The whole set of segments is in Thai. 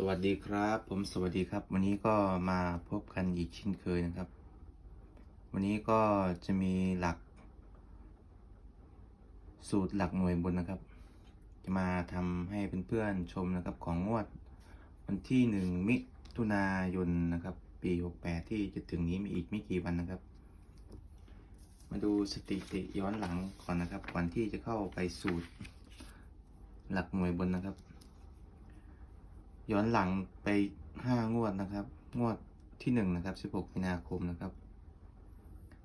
สวัสดีครับ ผมสวัสดีครับ วันนี้ก็มาพบกันอีกเช่นเคยนะครับ วันนี้ก็จะมีหลัก สูตรหลักหน่วยบนนะครับ จะมาทำให้เพื่อนๆชมนะครับของงวด วันที่หนึ่งมิถุนายนนะครับ ปีหกแปดที่จะถึงนี้มีอีกไม่กี่วันนะครับ มาดูสถิติย้อนหลังก่อนนะครับก่อนที่จะเข้าไปสูตรหลักหน่วยบนนะครับ ย้อนหลังไปห้างวดนะครับ งวดที่หนึ่งนะครับสิบหกมีนาคมนะครับ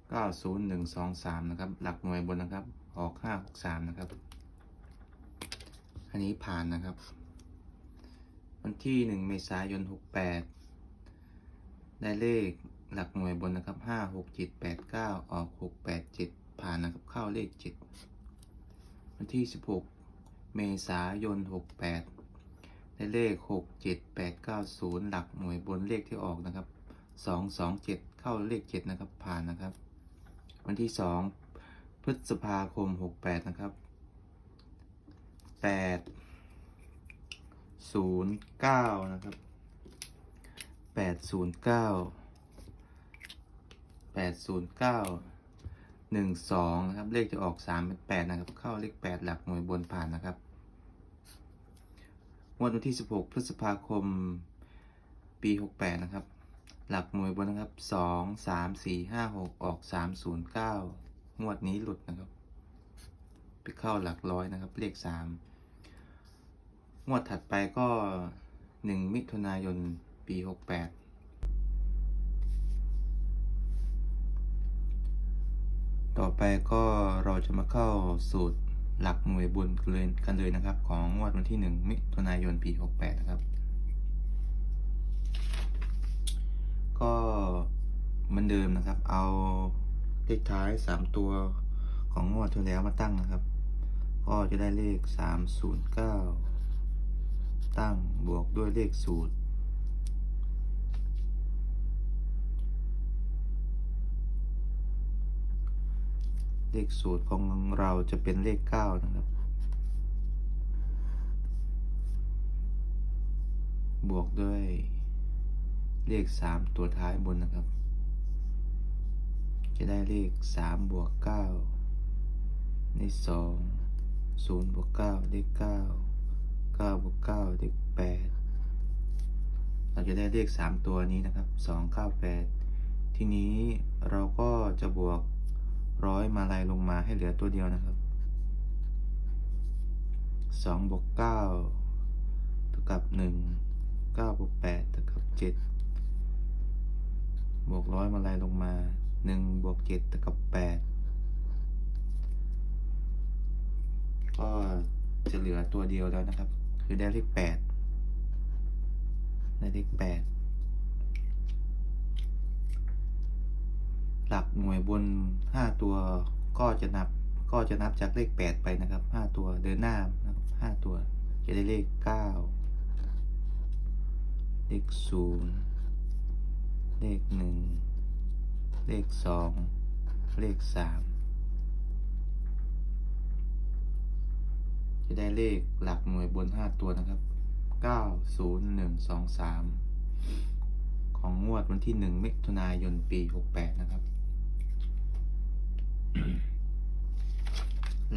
เก้าศูนย์หนึ่งสองสามนะครับ หลักหน่วยบนนะครับ ออกห้าหกสามนะครับ อันนี้ผ่านนะครับ วันที่หนึ่งเมษายนหกแปดได้เลขหลักหน่วยบนนะครับห้าหกเจ็ดแปดเก้าออกหกแปดเจ็ดผ่านนะครับ เข้าเลขเจ็ดวันที่สิบหกเมษายนหกแปด ได้เลขหกเจ็ดแปดเก้าศูนย์หลักหน่วยบนเลขที่ออกนะครับสองสองเจ็ดเข้าเลขเจ็ดนะครับ ผ่านนะครับ วันที่สองพฤษภาคมหกแปดนะครับแปดศูนย์เก้านะครับแปดศูนย์เก้าแปดศูนย์เก้าหนึ่งสองนะครับ เลขจะออกสามเป็นแปดนะครับ เข้าเลขแปดหลักหน่วยบนผ่านนะครับ งวดวันที่ 16 พฤษภาคม ปี 68 นะครับ หลักหน่วยบนนะครับ 2 3 4 5 6 ออก 309 งวดนี้หลุดนะครับ ไปเข้าหลักร้อยนะครับ เลข 3 งวดถัดไปก็ 1 มิถุนายน ปี 68ต่อไปก็เราจะมาเข้าสูตร หลักหน่วยบุญกันเลยกันเลยนะครับ ของงวดวันที่ 1 มิถุนายนปี 68 นะครับ ก็เหมือนเดิมนะครับ เอาเลขท้าย 3 ตัวของงวดที่แล้วมาตั้งนะครับ ก็จะได้เลข 309 ตั้งบวกด้วยเลขสูตร เลขสูตรของเราจะเป็นเลข9นะครับ บวกด้วย เลข3ตัวท้ายบนนะครับ จะได้เลข3บวก9เลข2 0บวก9เลข9 9บวก9เลข8เราจะได้เลข3ตัวนี้นะครับ2 9 8ทีนี้เราก็จะบวก ร้อยมาลายลงมาให้เหลือตัวเดียวนะครับสองบวกเก้าเท่ากับหนึ่งเก้าบวกแปดเท่ากับเจ็ดบวกร้อยมาลายลงมาหนึ่งบวกเจ็ดเท่ากับแปดก็จะเหลือตัวเดียวแล้วนะครับ คือได้เลขแปดได้เลขแปด หน่วยบน 5 ตัวก็จะนับก็จะนับจากเลข 8 ไปนะครับ 5 ตัวเดินหน้านะครับ5ตัวจะได้เลข 9 เลข 0 เลข 1 เลข 2 เลข 3 จะได้เลขหลักหน่วยบน 5 ตัวนะครับ 9 0 1 2 3 ของงวดวันที่ 1 มิถุนายนปี 68 นะครับ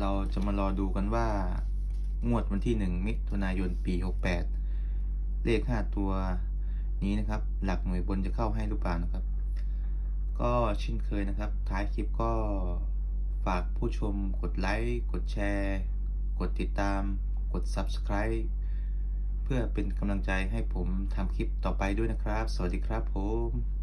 เราจะมารอดูกันว่า งวดวันที่1มิถุนายนปี68เลข5ตัวนี้นะครับ หลักหน่วยบนจะเข้าให้หรือเปล่านะครับ ก็เช่นเคยนะครับ ท้ายคลิปก็ฝากผู้ชมกดไลค์ กดแชร์ กดติดตาม กด Subscribe เพื่อเป็นกำลังใจให้ผมทำคลิปต่อไปด้วยนะครับ สวัสดีครับผม